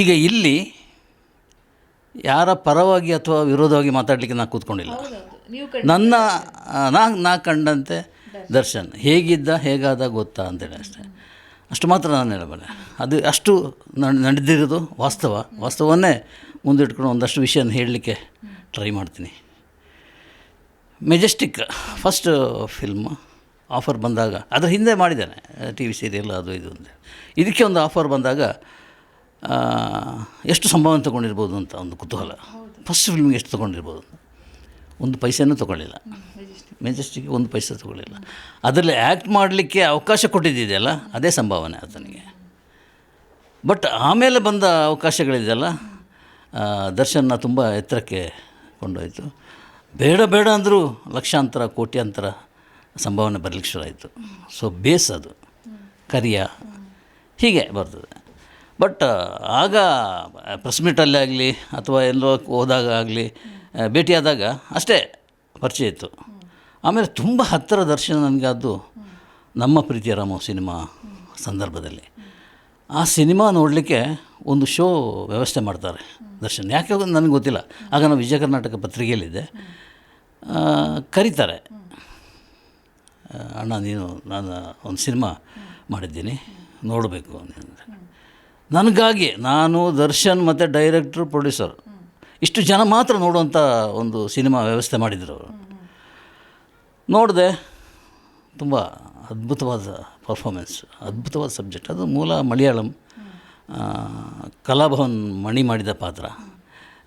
ಈಗ ಇಲ್ಲಿ ಯಾರ ಪರವಾಗಿ ಅಥವಾ ವಿರೋಧವಾಗಿ ಮಾತಾಡಲಿಕ್ಕೆ ನಾನು ಕೂತ್ಕೊಂಡಿಲ್ಲ. ನನ್ನ ನಾ ನಾ ಕಂಡಂತೆ ದರ್ಶನ್. ಹೇಗಿದ್ದ ಹೇಗಾದ ಗೊತ್ತಾ ಅಂತೇಳಿ ಅಷ್ಟೇ. ಅಷ್ಟು ಮಾತ್ರ ನಾನು ಹೇಳಬಲ್ಲೆ. ಅದು ಅಷ್ಟು ನಡೆದಿರೋದು ವಾಸ್ತವ. ವಾಸ್ತವನ್ನೇ ಮುಂದಿಟ್ಕೊಂಡು ಒಂದಷ್ಟು ವಿಷಯನ ಹೇಳಲಿಕ್ಕೆ ಟ್ರೈ ಮಾಡ್ತೀನಿ. ಮೆಜೆಸ್ಟಿಕ್ ಫಸ್ಟ್ ಫಿಲ್ಮ್ ಆಫರ್ ಬಂದಾಗ ಅದರ ಹಿಂದೆ ಮಾಡಿದ್ದೇನೆ. ಟಿ ವಿ ಸೀರಿಯಲ್ ಅದು ಇದು ಅಂತ. ಇದಕ್ಕೆ ಒಂದು ಆಫರ್ ಬಂದಾಗ ಎಷ್ಟು ಸಂಭಾವನೆ ತೊಗೊಂಡಿರ್ಬೋದು ಅಂತ ಒಂದು ಕುತೂಹಲ. ಫಸ್ಟ್ ಫಿಲ್ಮ್ಗೆ ಎಷ್ಟು ತೊಗೊಂಡಿರ್ಬೋದು? ಒಂದು ಪೈಸೆನೂ ತೊಗೊಳ್ಳಿಲ್ಲ. ಮೆಜೆಸ್ಟಿಗೆ ಒಂದು ಪೈಸೆ ತೊಗೊಳ್ಳಿಲ್ಲ. ಅದರಲ್ಲಿ ಆ್ಯಕ್ಟ್ ಮಾಡಲಿಕ್ಕೆ ಅವಕಾಶ ಕೊಟ್ಟಿದ್ದಿದೆಯಲ್ಲ ಅದೇ ಸಂಭಾವನೆ ಆತನಿಗೆ. ಬಟ್ ಆಮೇಲೆ ಬಂದ ಅವಕಾಶಗಳಿದೆಯಲ್ಲ? ದರ್ಶನ ತುಂಬ ಎತ್ತರಕ್ಕೆ ಕೊಂಡೋಯಿತು. ಬೇಡ ಬೇಡ ಅಂದರೂ ಲಕ್ಷಾಂತರ ಕೋಟ್ಯಾಂತರ ಸಂಭಾವನೆ ಬರಲಿಕ್ಕೆ ಶುರು ಆಯಿತು. ಸೊ ಬೇಸ್ ಅದು. ಕರಿಯ ಹೀಗೆ ಬರ್ತದೆ. ಬಟ್ ಆಗ ಪ್ರೆಸ್ ಮೀಟಲ್ಲೇ ಆಗಲಿ ಅಥವಾ ಎಲ್ಲೋ ಹೋದಾಗ ಆಗಲಿ ಭೇಟಿಯಾದಾಗ ಅಷ್ಟೇ ಪರಿಚಯ ಇತ್ತು. ಆಮೇಲೆ ತುಂಬ ಹತ್ತಿರ ದರ್ಶನ ನನಗೆ ಅದು ನಮ್ಮ ಪ್ರೀತಿಯ ರಾಮ ಸಿನಿಮಾ ಸಂದರ್ಭದಲ್ಲಿ. ಆ ಸಿನಿಮಾ ನೋಡಲಿಕ್ಕೆ ಒಂದು ಶೋ ವ್ಯವಸ್ಥೆ ಮಾಡ್ತಾರೆ ದರ್ಶನ್. ಯಾಕೆ ನನಗೆ ಗೊತ್ತಿಲ್ಲ. ಆಗ ನಾವು ವಿಜಯ ಕರ್ನಾಟಕ ಪತ್ರಿಕೆಯಲ್ಲಿದ್ದೆ. ಕರೀತಾರೆ. ಅಣ್ಣ, ನೀನು, ನಾನು ಒಂದು ಸಿನಿಮಾ ಮಾಡಿದ್ದೀನಿ. ನೋಡಬೇಕು ಅಂತಂದರೆ ನನಗಾಗಿ ನಾನು ದರ್ಶನ್ ಮತ್ತು ಡೈರೆಕ್ಟ್ರು, ಪ್ರೊಡ್ಯೂಸರ್. ಇಷ್ಟು ಜನ ಮಾತ್ರ ನೋಡುವಂಥ ಒಂದು ಸಿನಿಮಾ ವ್ಯವಸ್ಥೆ ಮಾಡಿದರು ಅವರು. ನೋಡಿದೆ, ತುಂಬ ಅದ್ಭುತವಾದ ಪರ್ಫಾಮೆನ್ಸ್ ಅದ್ಭುತವಾದ ಸಬ್ಜೆಕ್ಟ್ ಅದು ಮೂಲ ಮಲಯಾಳಂ ಕಲಾಭವನ್ ಮಣಿ ಮಾಡಿದ ಪಾತ್ರ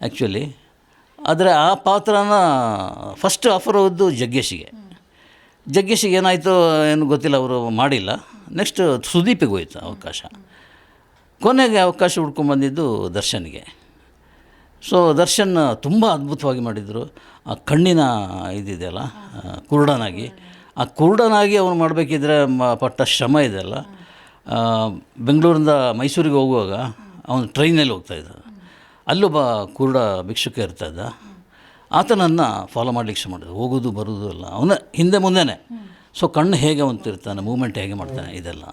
ಆ್ಯಕ್ಚುಲಿ ಆದರೆ ಆ ಪಾತ್ರನ ಫಸ್ಟ್ ಆಫರ್ ಹೋದ್ದು ಜಗ್ಗೇಶಿಗೆ. ಜಗ್ಗೇಶಿಗೆ ಏನಾಯಿತು ಏನು ಗೊತ್ತಿಲ್ಲ, ಅವರು ಮಾಡಿಲ್ಲ. ನೆಕ್ಸ್ಟ್ ಸುದೀಪಿಗೆ ಹೋಯ್ತು ಅವಕಾಶ. ಕೊನೆಗೆ ಅವಕಾಶ ಹುಡ್ಕೊಂಬಂದಿದ್ದು ದರ್ಶನ್ಗೆ. ಸೊ ದರ್ಶನ್ ತುಂಬ ಅದ್ಭುತವಾಗಿ ಮಾಡಿದರು. ಆ ಕಣ್ಣಿನ ಇದಿದೆಯಲ್ಲ ಕುರುಡನಾಗಿ. ಆ ಕುರುಡನಾಗಿ ಅವನು ಮಾಡಬೇಕಿದ್ರೆ ಪಟ್ಟ ಶ್ರಮ ಇದೆಯಲ್ಲ ಬೆಂಗಳೂರಿಂದ ಮೈಸೂರಿಗೆ ಹೋಗುವಾಗ ಅವನು ಟ್ರೈನಲ್ಲಿ ಹೋಗ್ತಾಯಿದ್ದ ಅಲ್ಲೊಬ್ಬ ಕುರುಡ ಭಿಕ್ಷುಕ ಇರ್ತಾಯಿದ್ದ ಆತನನ್ನು ಫಾಲೋ ಮಾಡಲಿಕ್ಕೆ ಶುರು ಮಾಡಿದ. ಹೋಗೋದು, ಬರೋದು ಅಲ್ಲ ಅವನ ಹಿಂದೆ ಮುಂದೆನೇ. ಸೊ ಕಣ್ಣು ಹೇಗೆ ಅಂತಿರ್ತಾನೆ ಮೂಮೆಂಟ್ ಹೇಗೆ ಮಾಡ್ತಾನೆ, ಇದೆಲ್ಲ.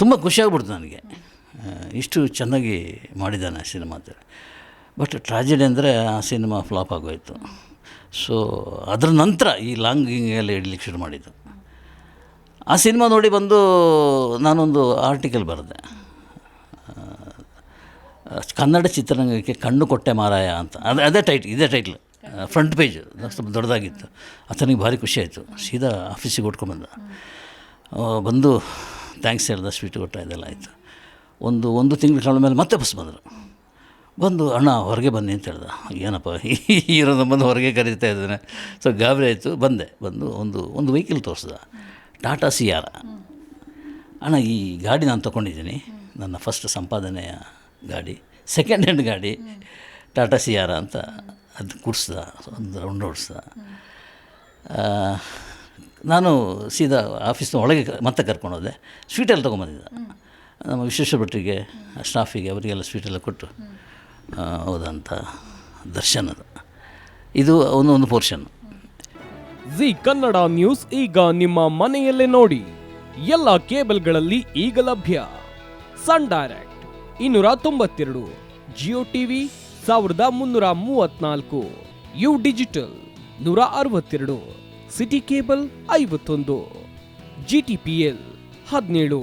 ತುಂಬ ಖುಷಿಯಾಗ್ಬಿಡ್ತು ನನಗೆ. ಇಷ್ಟು ಚೆನ್ನಾಗಿ ಮಾಡಿದ್ದಾನೆ ಆ ಸಿನಿಮಾ ಅಂತೇಳಿ ಬಟ್ ಟ್ರಾಜಿಡಿ ಅಂದರೆ ಆ ಸಿನಿಮಾ ಫ್ಲಾಪ್ ಆಗೋಯ್ತು. ಸೊ ಅದರ ನಂತರ ಈ ಲಾಂಗಿಂಗೆಲ್ಲ ಇಡ್ಲಿಕ್ಕೆ ಶುರು ಮಾಡಿದ್ದು. ಆ ಸಿನಿಮಾ ನೋಡಿ ಬಂದು ನಾನೊಂದು ಆರ್ಟಿಕಲ್ ಬರೆದೆ. ಕನ್ನಡ ಚಿತ್ರರಂಗಕ್ಕೆ ಕಣ್ಣು ಕೊಟ್ಟೆ ಮಾರಾಯ ಅಂತ. ಅದೇ ಅದೇ ಟೈಟ್ ಇದೇ ಟೈಟ್ಲ್. Front page. ಸ್ವಲ್ಪ ದೊಡ್ಡದಾಗಿತ್ತು. ಆತನಿಗೆ ಭಾರಿ ಖುಷಿ ಆಯಿತು. ಸೀದಾ ಆಫೀಸಿಗೆ ಉಟ್ಕೊಂಬಂದ ಆ, ಬಂದು ಥ್ಯಾಂಕ್ಸ್ ಹೇಳ್ದ ಸ್ವೀಟ್ ಕೊಟ್ಟ ಇದೆಲ್ಲ ಆಯಿತು. ಒಂದು ಒಂದು ತಿಂಗಳು ಕಾಲ ಮೇಲೆ ಮತ್ತೆ ಬಸ್ ಬಂದರು. ಬಂದು, ಅಣ್ಣ, ಹೊರಗೆ ಬನ್ನಿ ಅಂತ ಹೇಳ್ದ. ಏನಪ್ಪ ಇರೋದು ಬಂದು ಹೊರಗೆ ಕರೀತಾ ಇದ್ದಾನೆ. ಸೊ ಗಾಬರಿ ಆಯಿತು, ಬಂದೆ. ಬಂದು ಒಂದು ಒಂದು ವೆಹಿಕಲ್ ತೋರಿಸ್ದ. ಟಾಟಾ ಸಿಯಾರ. ಅಣ್ಣ, ಈ ಗಾಡಿ ನಾನು ತೊಗೊಂಡಿದ್ದೀನಿ. ನನ್ನ ಫಸ್ಟ್ ಸಂಪಾದನೆಯ ಗಾಡಿ ಸೆಕೆಂಡ್ ಹ್ಯಾಂಡ್ ಗಾಡಿ, ಟಾಟಾ ಸಿಯಾರ ಅಂತ ಅದು ಕುಡಿಸ್ದ. ಒಂದು ರೌಂಡ್ ಓಡಿಸ್ದ. ನಾನು ಸೀದಾ ಆಫೀಸ್ನ ಒಳಗೆ ಮತ್ತೆ ಕರ್ಕೊಂಡೋದೆ ಸ್ವೀಟೆಲ್ಲ ತೊಗೊಂಬಂದಿದ್ದ ನಮ್ಮ ವಿಶೇಷ ಭಟ್ರಿಗೆ ಸ್ಟಾಫಿಗೆ ಅವರಿಗೆಲ್ಲ ಸ್ವೀಟೆಲ್ಲ ಕೊಟ್ಟು ಹೋದಂಥ ದರ್ಶನ ಅದು. ಇದು ಒಂದು ಒಂದು ಪೋರ್ಷನ್ ಜಿ ಕನ್ನಡ ನ್ಯೂಸ್ ಈಗ ನಿಮ್ಮ ಮನೆಯಲ್ಲೇ ನೋಡಿ. ಎಲ್ಲ ಕೇಬಲ್ಗಳಲ್ಲಿ ಈಗ ಲಭ್ಯ. ಸನ್ ಡೈರೆಕ್ಟ್ ಇನ್ನೂರ ತೊಂಬತ್ತೆರಡು, ಜಿಯೋ ಟಿವಿ ಸಾವಿರದ ಮುನ್ನೂರ ಮೂವತ್ನಾಲ್ಕು, ಯು ಡಿಜಿಟಲ್ ನೂರ ಅರವತ್ತೆರಡು, ಸಿಟಿ ಕೇಬಲ್ ಐವತ್ತೊಂದು, ಜಿ ಟಿ ಪಿ ಎಲ್ ಹದಿನೇಳು.